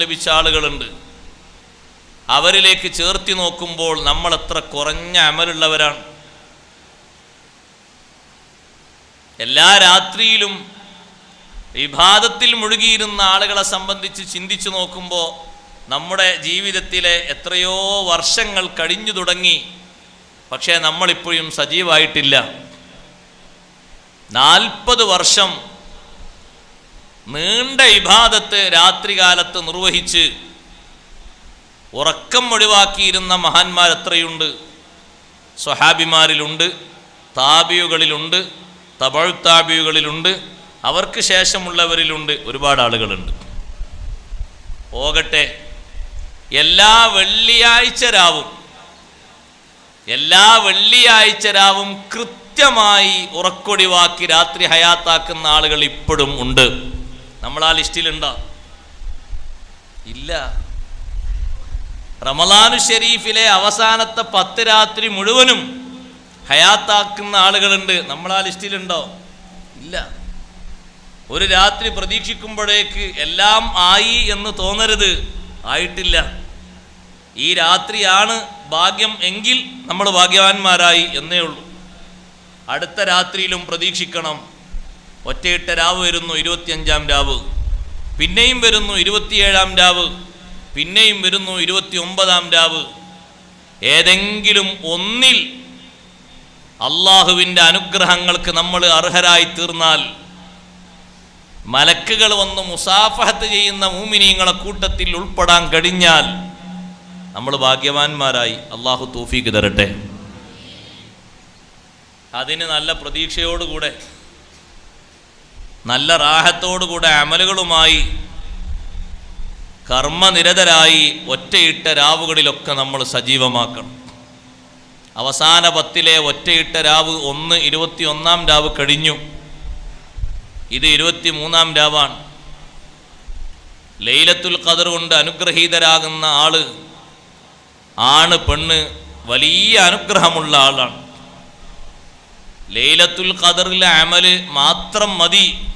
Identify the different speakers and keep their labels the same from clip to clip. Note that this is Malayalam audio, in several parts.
Speaker 1: ലഭിച്ച ആളുകളുണ്ട്. അവരിലേക്ക് ചേർത്തി നോക്കുമ്പോൾ നമ്മൾ എത്ര കുറഞ്ഞ അമലുള്ളവരാണ്. എല്ലാ രാത്രിയിലും വിഭാതത്തിൽ മുഴുകിയിരുന്ന ആളുകളെ സംബന്ധിച്ച് ചിന്തിച്ചു നോക്കുമ്പോൾ നമ്മുടെ ജീവിതത്തിലെ എത്രയോ വർഷങ്ങൾ കഴിഞ്ഞു തുടങ്ങി. പക്ഷേ നമ്മളിപ്പോഴും സജീവമായിട്ടില്ല നാൽപ്പത് വർഷം നീണ്ട ഇബാദത്ത് രാത്രികാലത്ത് നിർവഹിച്ച് ഉറക്കം ഒഴിവാക്കിയിരുന്ന മഹാന്മാർ എത്രയുണ്ട് സ്വഹാബിമാരിലുണ്ട് താബിയുകളിലുണ്ട് തപഴ് താബിയുകളിലുണ്ട് അവർക്ക് ശേഷമുള്ളവരിലുണ്ട് ഒരുപാട് ആളുകളുണ്ട്. പോകട്ടെ എല്ലാ വെള്ളിയാഴ്ച രാവും എല്ലാ വെള്ളിയാഴ്ച രാവും കൃത്യമായി ഉറക്കൊടിവാക്കി രാത്രി ഹയാത്താക്കുന്ന ആളുകൾ ഇപ്പോഴും ഉണ്ട്. നമ്മൾ ആ ലിസ്റ്റിലുണ്ടോ? ഇല്ല. റമലാനു ഷെരീഫിലെ അവസാനത്തെ പത്ത് രാത്രി മുഴുവനും ഹയാത്താക്കുന്ന ആളുകളുണ്ട്. നമ്മൾ ആ ലിസ്റ്റിലുണ്ടോ? ഇല്ല. ഒരു രാത്രി പ്രതീക്ഷിക്കുമ്പോഴേക്ക് എല്ലാം ആയി എന്ന് തോന്നരുത്. ആയിട്ടില്ല. ഈ രാത്രിയാണ് ഭാഗ്യം എങ്കിൽ നമ്മൾ ഭാഗ്യവാന്മാരായി എന്നേ ഉള്ളൂ. അടുത്ത രാത്രിയിലും പ്രതീക്ഷിക്കണം. ഒറ്റയിട്ട രാവ് വരുന്നു ഇരുപത്തിയഞ്ചാം രാവ്. പിന്നെയും വരുന്നു ഇരുപത്തിയേഴാം രാവ്. പിന്നെയും വരുന്നു ഇരുപത്തി ഒമ്പതാം രാവ്. ഏതെങ്കിലും ഒന്നിൽ അള്ളാഹുവിന്റെ അനുഗ്രഹങ്ങൾക്ക് നമ്മൾ അർഹരായി തീർന്നാൽ മലക്കുകൾ വന്ന് മുസാഫഹത്ത് ചെയ്യുന്ന മൂമിനീങ്ങളെ കൂട്ടത്തിൽ ഉൾപ്പെടാൻ കഴിഞ്ഞാൽ നമ്മൾ ഭാഗ്യവാന്മാരായി. അള്ളാഹു തോഫീക്ക് തരട്ടെ. അതിന് നല്ല പ്രതീക്ഷയോടുകൂടെ നല്ല റാഹത്തോടുകൂടെ അമലുകളുമായി കർമ്മനിരതരായി ഒറ്റയിട്ട രാവുകളിലൊക്കെ നമ്മൾ സജീവമാക്കണം. അവസാന പത്തിലെ ഒറ്റയിട്ട രാവ് ഒന്ന് ഇരുപത്തി ഒന്നാം രാവ് കഴിഞ്ഞു. ഇത് ഇരുപത്തി മൂന്നാം രാവാണ്. ലൈലത്തുൽ ഖദർ കൊണ്ട് അനുഗ്രഹീതരാകുന്ന ആൾ ആണ് പെണ്ണ് വലിയ അനുഗ്രഹമുള്ള ആളാണ്. ലൈലത്തുൽ ഖദറിലെ അമൽ മാത്രം മതി.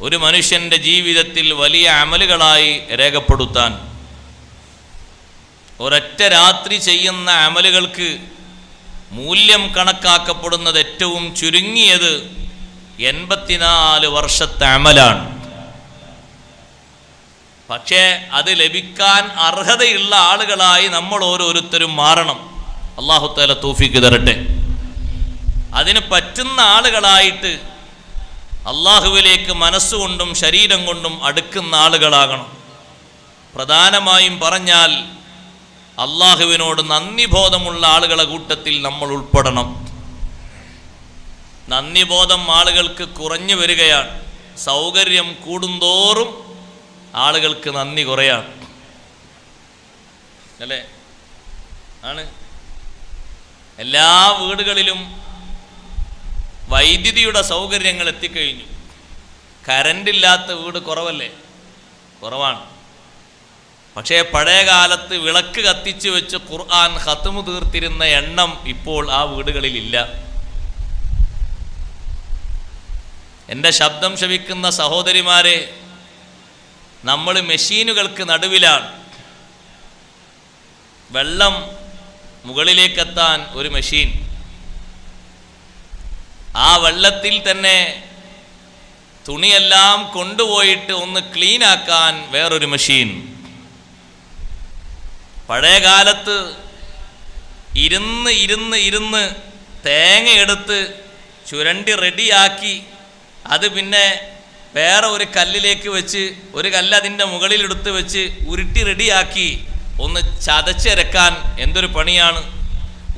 Speaker 1: ഒരു മനുഷ്യന്റെ ജീവിതത്തിൽ വലിയ അമലുകളായി രേഖപ്പെടുത്താൻ ഒരൊറ്റ രാത്രി ചെയ്യുന്ന അമലുകൾക്ക് മൂല്യം കണക്കാക്കപ്പെടുന്നത് ഏറ്റവും ചുരുങ്ങിയത് എൺപത്തിനാല് വർഷത്തെ അമലാണ്. പക്ഷേ അത് ലഭിക്കാൻ അർഹതയുള്ള ആളുകളായി നമ്മൾ ഓരോരുത്തരും മാറണം. അള്ളാഹു താല തൂഫിക്ക് തരട്ടെ. അതിന് പറ്റുന്ന ആളുകളായിട്ട് അള്ളാഹുവിലേക്ക് മനസ്സുകൊണ്ടും ശരീരം കൊണ്ടും അടുക്കുന്ന ആളുകളാകണം. പ്രധാനമായും പറഞ്ഞാൽ അള്ളാഹുവിനോട് നന്ദിബോധമുള്ള ആളുകളെ കൂട്ടത്തിൽ നമ്മൾ ഉൾപ്പെടണം. നന്ദിബോധം ആളുകൾക്ക് കുറഞ്ഞു വരികയാണ്. സൗകര്യം കൂടുന്തോറും ആളുകൾക്ക് നന്ദി കുറയാണ്. അല്ലേ? ആണ്. എല്ലാ വീടുകളിലും വൈദ്യുതിയുടെ സൗകര്യങ്ങൾ എത്തിക്കഴിഞ്ഞു. കരണ്ടില്ലാത്ത വീട് കുറവല്ലേ? കുറവാണ്. പക്ഷേ പഴയ കാലത്ത് വിളക്ക് കത്തിച്ചു വെച്ച് ഖുർആൻ ഹത്തുമു തീർത്തിരുന്ന എണ്ണം ഇപ്പോൾ ആ വീടുകളിലില്ല. എന്റെ ശബ്ദം ശവിക്കുന്ന സഹോദരിമാരെ നമ്മൾ മെഷീനുകൾക്ക് നടുവിലാണ്. വെള്ളം മുകളിലേക്കെത്താൻ ഒരു മെഷീൻ. ആ വെള്ളത്തിൽ തന്നെ തുണിയെല്ലാം കൊണ്ടുപോയിട്ട് ഒന്ന് ക്ലീൻ ആക്കാൻ വേറൊരു മെഷീൻ പഴയ കാലത്ത് ഇരുന്ന് ഇരുന്ന് ഇരുന്ന് തേങ്ങയെടുത്ത് ചുരണ്ടി റെഡിയാക്കി അത് പിന്നെ വേറെ ഒരു കല്ലിലേക്ക് വെച്ച് ഒരു കല്ല് അതിന്റെ മുകളിൽ എടുത്ത് വെച്ച് ഉരുട്ടി റെഡിയാക്കി ഒന്ന് ചതച്ചിരക്കാൻ എന്തൊരു പണിയാണ്?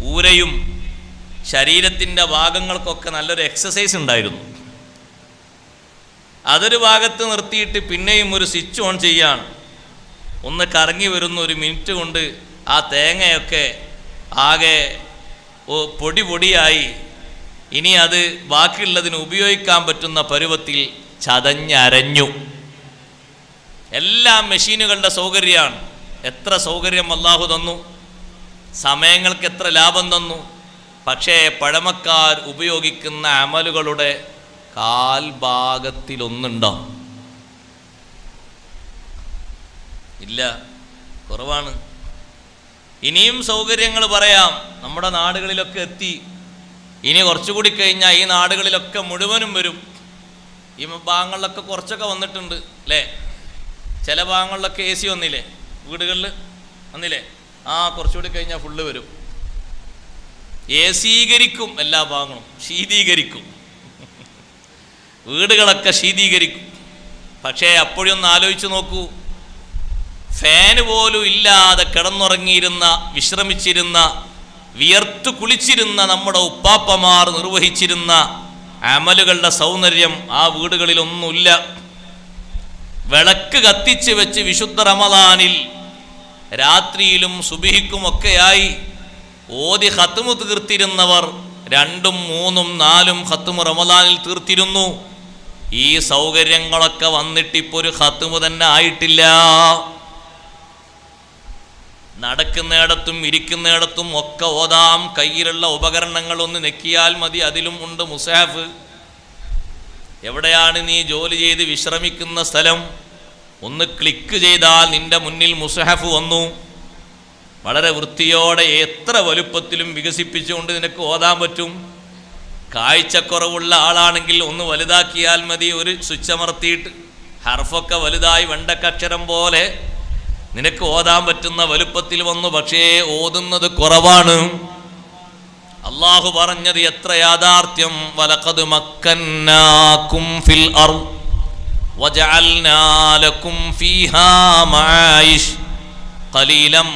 Speaker 1: ഊരയും ശരീരത്തിന്റെ ഭാഗങ്ങൾക്കൊക്കെ നല്ലൊരു എക്സസൈസ് ഉണ്ടായിരുന്നു. അതൊരു ഭാഗത്ത് നിർത്തിയിട്ട് പിന്നെയും ഒരു സ്വിച്ച് ഓൺ ചെയ്യാണ്. ഒന്ന് കറങ്ങി വരുന്ന ഒരു മിനിറ്റ് കൊണ്ട് ആ തേങ്ങയൊക്കെ ആകെ പൊടി പൊടിയായി. ഇനി അത് ബാക്കിയുള്ളതിന് ഉപയോഗിക്കാൻ പറ്റുന്ന പരുവത്തിൽ ചതഞ്ഞരഞ്ഞു. എല്ലാ മെഷീനുകളുടെ സൗകര്യമാണ്. എത്ര സൗകര്യം അള്ളാഹു തന്നു. സമയങ്ങൾക്ക് എത്ര ലാഭം തന്നു. പക്ഷേ പഴമക്കാർ ഉപയോഗിക്കുന്ന അമലുകളുടെ കാൽഭാഗത്തിലൊന്നുണ്ടോ? ഇല്ല കുറവാണ്. ഇനിയും സൗകര്യങ്ങൾ പറയാം. നമ്മുടെ നാടുകളിലൊക്കെ എത്തി. ഇനി കുറച്ചുകൂടി കഴിഞ്ഞാൽ ഈ നാടുകളിലൊക്കെ മുഴുവനും വരും. ഈ ഭാഗങ്ങളിലൊക്കെ കുറച്ചൊക്കെ വന്നിട്ടുണ്ട് അല്ലേ? ചില ഭാഗങ്ങളിലൊക്കെ എ സി വന്നില്ലേ? വീടുകളിൽ വന്നില്ലേ? ആ കുറച്ചുകൂടി കഴിഞ്ഞാൽ ഫുള്ള് വരും. ഏസീകരിക്കും എല്ലാ ഭാഗങ്ങളും ശീതീകരിക്കും. വീടുകളൊക്കെ ശീതീകരിക്കും. പക്ഷേ അപ്പോഴൊന്ന് ആലോചിച്ച് നോക്കൂ. ഫാന് പോലും ഇല്ലാതെ കിടന്നുറങ്ങിയിരുന്ന വിശ്രമിച്ചിരുന്ന വിയർത്തു കുളിച്ചിരുന്ന നമ്മുടെ ഉപ്പാപ്പമാർ നിർവഹിച്ചിരുന്ന അമലുകളുടെ സൗന്ദര്യം ആ വീടുകളിലൊന്നുമില്ല. വിളക്ക് കത്തിച്ച് വെച്ച് വിശുദ്ധ റമദാനിൽ രാത്രിയിലും സുബിഹിക്കുമൊക്കെയായി. ഓതി ഹത്തുമു തീർത്തിരുന്നവർ രണ്ടും മൂന്നും നാലും ഹത്തുമു റമദാനിൽ തീർത്തിരുന്നു. ഈ സൗകര്യങ്ങളൊക്കെ വന്നിട്ടിപ്പോൾ ഒരു ഹത്തുമു തന്നെ ആയിട്ടില്ല. നടക്കുന്നിടത്തും ഇരിക്കുന്നിടത്തും ഒക്കെ ഓതാം. കയ്യിലുള്ള ഉപകരണങ്ങൾ ഒന്ന് നെക്കിയാൽ മതി അതിലും ഉണ്ട് മുസാഫ്. എവിടെയാണ് നീ ജോലി ചെയ്ത് വിശ്രമിക്കുന്ന സ്ഥലം? ഒന്ന് ക്ലിക്ക് ചെയ്താൽ നിന്റെ മുന്നിൽ മുസഹഫ് വന്നു. വളരെ വൃത്തിയോടെ എത്ര വലുപ്പത്തിലും വികസിപ്പിച്ചുകൊണ്ട് നിനക്ക് ഓതാൻ പറ്റും? കാഴ്ചക്കുറവുള്ള ആളാണെങ്കിൽ ഒന്ന് വലുതാക്കിയാൽ മതി ഒരു സ്വിച്ചമർത്തിയിട്ട് ഹർഫൊക്കെ വലുതായി വെണ്ടക്കക്ഷരം പോലെ നിനക്ക് ഓതാൻ പറ്റുന്ന വലുപ്പത്തിൽ വന്നു പക്ഷേ ഓതുന്നത് കുറവാണ്. അള്ളാഹു പറഞ്ഞത് എത്ര യാഥാർത്ഥ്യം? വലക്കത് മക്കന്നാക്കും ഫിൽ അർ ഫീഹാ മായിഷ് ഖലീലം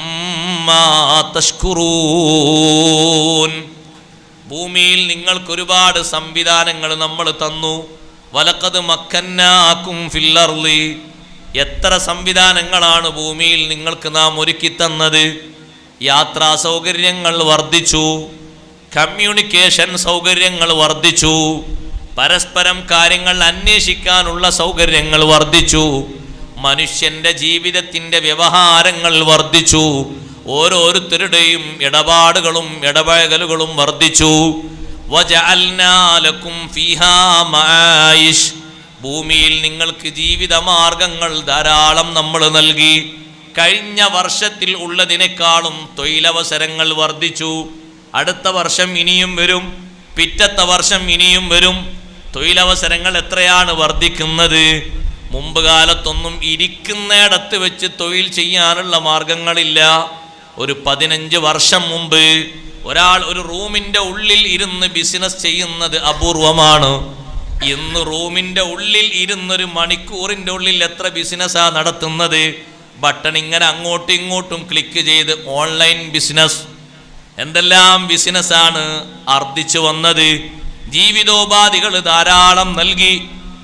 Speaker 1: ഭൂമിയിൽ നിങ്ങൾക്കൊരുപാട് സംവിധാനങ്ങൾ നമ്മൾ തന്നു. വലക്കത് മക്കന്നാക്കും ഫില്ലർലി എത്ര സംവിധാനങ്ങളാണ് ഭൂമിയിൽ നിങ്ങൾക്ക് നാം ഒരുക്കി തന്നത്? യാത്രാ സൗകര്യങ്ങൾ വർദ്ധിച്ചു. കമ്മ്യൂണിക്കേഷൻ സൗകര്യങ്ങൾ വർദ്ധിച്ചു. പരസ്പരം കാര്യങ്ങൾ അന്വേഷിക്കാനുള്ള സൗകര്യങ്ങൾ വർദ്ധിച്ചു. മനുഷ്യന്റെ ജീവിതത്തിന്റെ വ്യവഹാരങ്ങൾ വർദ്ധിച്ചു. ഓരോരുത്തരുടെയും ഇടപാടുകളും ഇടപഴകലുകളും വർദ്ധിച്ചു. ഭൂമിയിൽ നിങ്ങൾക്ക് ജീവിതമാർഗങ്ങൾ ധാരാളം നമ്മൾ നൽകി. കഴിഞ്ഞ വർഷത്തിൽ ഉള്ളതിനേക്കാളും തൊഴിലവസരങ്ങൾ വർദ്ധിച്ചു. അടുത്ത വർഷം ഇനിയും വരും. പിറ്റത്തെ വർഷം ഇനിയും വരും. തൊഴിലവസരങ്ങൾ എത്രയാണ് വർദ്ധിക്കുന്നത്? മുമ്പ് കാലത്തൊന്നും ഇരിക്കുന്നിടത്ത് വെച്ച് തൊഴിൽ ചെയ്യാനുള്ള മാർഗങ്ങളില്ല. ഒരു പതിനഞ്ച് വർഷം മുമ്പ് ഒരാൾ ഒരു റൂമിന്റെ ഉള്ളിൽ ഇരുന്ന് ബിസിനസ് ചെയ്യുന്നത് അപൂർവമാണ്. ഇന്ന് റൂമിന്റെ ഉള്ളിൽ ഇരുന്നൊരു മണിക്കൂറിന്റെ ഉള്ളിൽ എത്ര ബിസിനസ്സാണ് നടത്തുന്നത്? ബട്ടൺ ഇങ്ങനെ അങ്ങോട്ടും ഇങ്ങോട്ടും ക്ലിക്ക് ചെയ്ത് ഓൺലൈൻ ബിസിനസ് എന്തെല്ലാം ബിസിനസ്സാണ് അർദ്ധിച്ചു വന്നത്? ജീവിതോപാധികൾ ധാരാളം നൽകി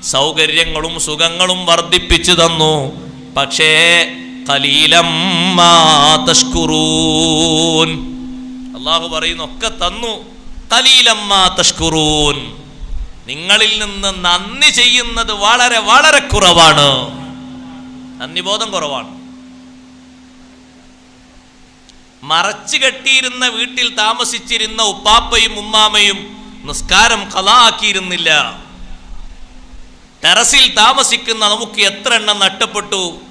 Speaker 1: സൗകര്യങ്ങളും സുഖങ്ങളും വർദ്ധിപ്പിച്ചു തന്നു. പക്ഷേ അള്ളാഹു പറയുന്നു ഒക്കെ തന്നു. കലീലമ്മ തഷ്കുറൂൻ. നിങ്ങളിൽ നിന്ന് നന്ദി ചെയ്യുന്നത് വളരെ വളരെ കുറവാണ്. നന്ദി ബോധം കുറവാണ്. മറച്ചു കെട്ടിയിരുന്ന വീട്ടിൽ താമസിച്ചിരുന്ന ഉപ്പാപ്പയും ഉമ്മാമയും നിസ്കാരം കലാക്കിയിരുന്നില്ല ടെറസിൽ താമസിക്കുന്ന നമുക്ക് എത്ര എണ്ണം നഷ്ടപ്പെട്ടു?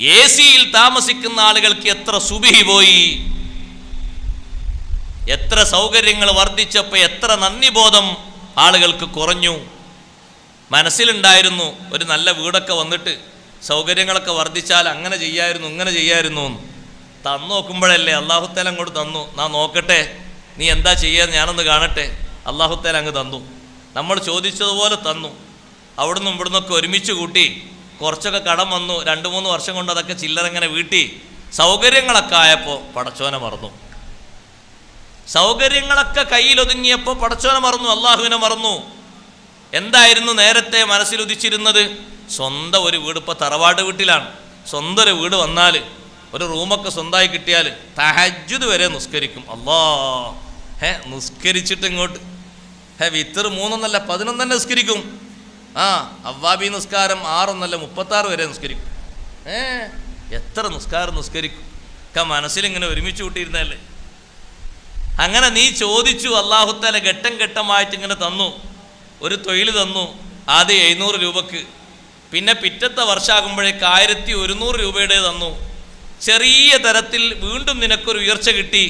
Speaker 1: എ സിയിൽ താമസിക്കുന്ന ആളുകൾക്ക് എത്ര സുബിഹി പോയി? എത്ര സൗകര്യങ്ങൾ വർദ്ധിച്ചപ്പോൾ എത്ര നന്ദിബോധം ആളുകൾക്ക് കുറഞ്ഞു. മനസ്സിലുണ്ടായിരുന്നു ഒരു നല്ല വീടൊക്കെ വന്നിട്ട് സൗകര്യങ്ങളൊക്കെ വർദ്ധിച്ചാൽ അങ്ങനെ ചെയ്യായിരുന്നു ഇങ്ങനെ ചെയ്യായിരുന്നു എന്ന്. തന്നു നോക്കുമ്പോഴല്ലേ അള്ളാഹുത്തേല അങ്ങോട്ട് തന്നു. നാ നോക്കട്ടെ നീ എന്താ ചെയ്യാൻ ഞാനൊന്ന് കാണട്ടെ. അള്ളാഹുത്തേല അങ്ങ് തന്നു. നമ്മൾ ചോദിച്ചതുപോലെ തന്നു. അവിടുന്ന് ഇവിടുന്നൊക്കെ ഒരുമിച്ച് കൂട്ടി കുറച്ചൊക്കെ കടം വന്നു. രണ്ട് മൂന്ന് വർഷം കൊണ്ട് അതൊക്കെ ചില്ലറങ്ങനെ വീട്ടി. സൗകര്യങ്ങളൊക്കെ ആയപ്പോൾ പടച്ചോനെ മറന്നു. സൗകര്യങ്ങളൊക്കെ കയ്യിലൊതുങ്ങിയപ്പോൾ പടച്ചോനെ മറന്നു അള്ളാഹുവിനെ മറന്നു. എന്തായിരുന്നു നേരത്തെ മനസ്സിലുദിച്ചിരുന്നത്? സ്വന്തം ഒരു വീട് ഇപ്പോൾ തറവാട് വീട്ടിലാണ്. സ്വന്തം ഒരു വീട് വന്നാൽ ഒരു റൂമൊക്കെ സ്വന്തമായി കിട്ടിയാൽ തഹജ്ജുദ് വരെ നിസ്കരിക്കും. അല്ലാ ഹേ നിസ്കരിച്ചിട്ട് ഇങ്ങോട്ട്. ഹേ വിത്തർ മൂന്നൊന്നല്ല പതിനൊന്നല്ല നിസ്കരിക്കും. ആ അവ്വാബി നിസ്കാരം ആറൊന്നല്ല മുപ്പത്താറ് വരെ നിസ്കരിക്കും. ഏ എത്ര നിസ്കാരം നിസ്കരിക്കും? ഒക്കെ മനസ്സിലിങ്ങനെ ഒരുമിച്ച് കൂട്ടിയിരുന്നല്ലേ അങ്ങനെ നീ ചോദിച്ചു അള്ളാഹുത്തല ഘട്ടം ഘട്ടമായിട്ട് ഇങ്ങനെ തന്നു. ഒരു തൊഴിൽ തന്നു ആദ്യം എഴുന്നൂറ് രൂപക്ക്. പിന്നെ പിറ്റത്തെ വർഷമാകുമ്പോഴേക്ക് ആയിരത്തി ഒരുന്നൂറ് രൂപയുടെ തന്നു. ചെറിയ തരത്തിൽ വീണ്ടും നിനക്കൊരു ഉയർച്ച കിട്ടി.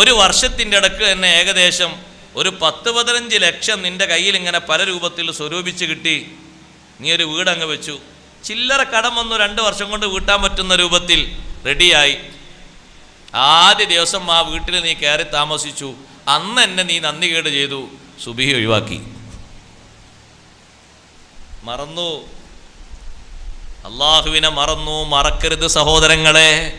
Speaker 1: ഒരു വർഷത്തിന്റെ ഇടയ്ക്ക് തന്നെ ഏകദേശം ഒരു പത്ത് പതിനഞ്ച് ലക്ഷം നിന്റെ കയ്യിൽ ഇങ്ങനെ പല രൂപത്തിൽ സ്വരൂപിച്ച് കിട്ടി. നീ ഒരു വീടങ്ങ് വെച്ചു. ചില്ലറ കടം വന്നു രണ്ട് വർഷം കൊണ്ട് വീട്ടാൻ പറ്റുന്ന രൂപത്തിൽ റെഡിയായി. ആദ്യ ദിവസം ആ വീട്ടിൽ നീ കയറി താമസിച്ചു. അന്ന് എന്നെ നീ നന്ദി കേട് ചെയ്തു. സുബിഹി ഒഴിവാക്കി. മറന്നു. അള്ളാഹുവിനെ മറന്നു. മറക്കരുത് സഹോദരങ്ങളെ.